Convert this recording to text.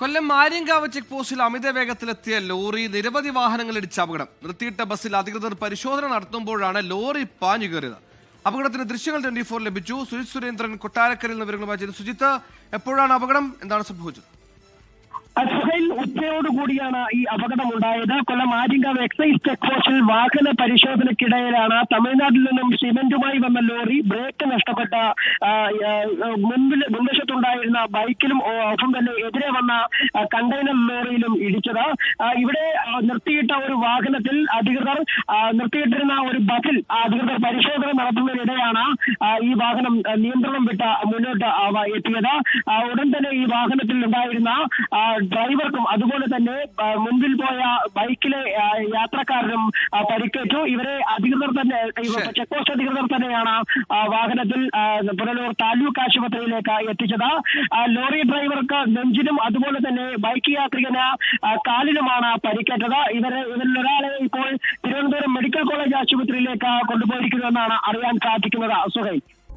കൊല്ലം മാര്യങ്കാവ് check പോസ്റ്റിൽ അമിത വേഗത്തിലെത്തിയ lorry നിരവധി വാഹനങ്ങൾ ഇടിച്ച അപകടം നിർത്തിയിട്ട ബസ്സിൽ അധികൃതർ പരിശോധന നടത്തുമ്പോഴാണ് ലോറി പാഞ്ഞു കയറിയത്. അപകടത്തിന്റെ ദൃശ്യങ്ങൾ ട്വന്റി ഫോർ ലഭിച്ചു. സുജിത് സുരേന്ദ്രൻ കൊട്ടാരക്കരയിൽ നിന്ന് വിവരങ്ങളുമായി സുജിത്ത് എപ്പോഴാണ് അപകടം? എന്താണ് സംഭവിച്ചത്? ഉച്ചയോടുകൂടിയാണ് ഈ അപകടം ഉണ്ടായത് കൊല്ലം ആര്യങ്കാവ് എക്സൈസ് ചെക്ക് പോസ്റ്റിൽ വാഹന പരിശോധനയ്ക്കിടയിലാണ് തമിഴ്നാട്ടിൽ നിന്നും സിമെന്റുമായി വന്ന ലോറി ബ്രേക്ക് നഷ്ടപ്പെട്ട മുൻപിൽ മുൻവശത്തുണ്ടായിരുന്ന ബൈക്കിലും ഒപ്പം തന്നെ എതിരെ വന്ന കണ്ടെയ്നർ ലോറിയിലും ഇടിച്ചത്. ഇവിടെ നിർത്തിയിട്ട ഒരു വാഹനത്തിൽ അധികൃതർ നിർത്തിയിട്ടിരുന്ന ഒരു ബസിൽ അധികൃതർ പരിശോധന നടത്തുന്നതിനിടെയാണ് ഈ വാഹനം നിയന്ത്രണം വിട്ട മുന്നോട്ട് എത്തിയത്. ഉടൻ തന്നെ ഈ വാഹനത്തിൽ ഉണ്ടായിരുന്ന ഡ്രൈവർക്കും അതുപോലെ തന്നെ ആ, മുൻപിൽ പോയ ബൈക്കിലെ യാത്രക്കാരനും പരിക്കേറ്റു. ഇവരെ അധികൃതർ തന്നെ. ചെക്ക് പോസ്റ്റ് അധികൃതർ തന്നെയാണ് വാഹനത്തിൽ പുനലൂർ താലൂക്ക് ആശുപത്രിയിലേക്ക് എത്തിച്ചത്. ലോറി ഡ്രൈവർക്ക് നെഞ്ചിനും അതുപോലെ തന്നെ ബൈക്ക് യാത്രികന് കാലിനുമാണ് പരിക്കേറ്റത്. ഇവരെ ഇവരിൽ ഒരാളെ ഇപ്പോൾ തിരുവനന്തപുരം മെഡിക്കൽ കോളേജ് ആശുപത്രിയിലേക്ക് കൊണ്ടുപോയിരിക്കുന്നുവെന്നാണ് അറിയാൻ സാധിക്കുന്നത്. സുഹൈ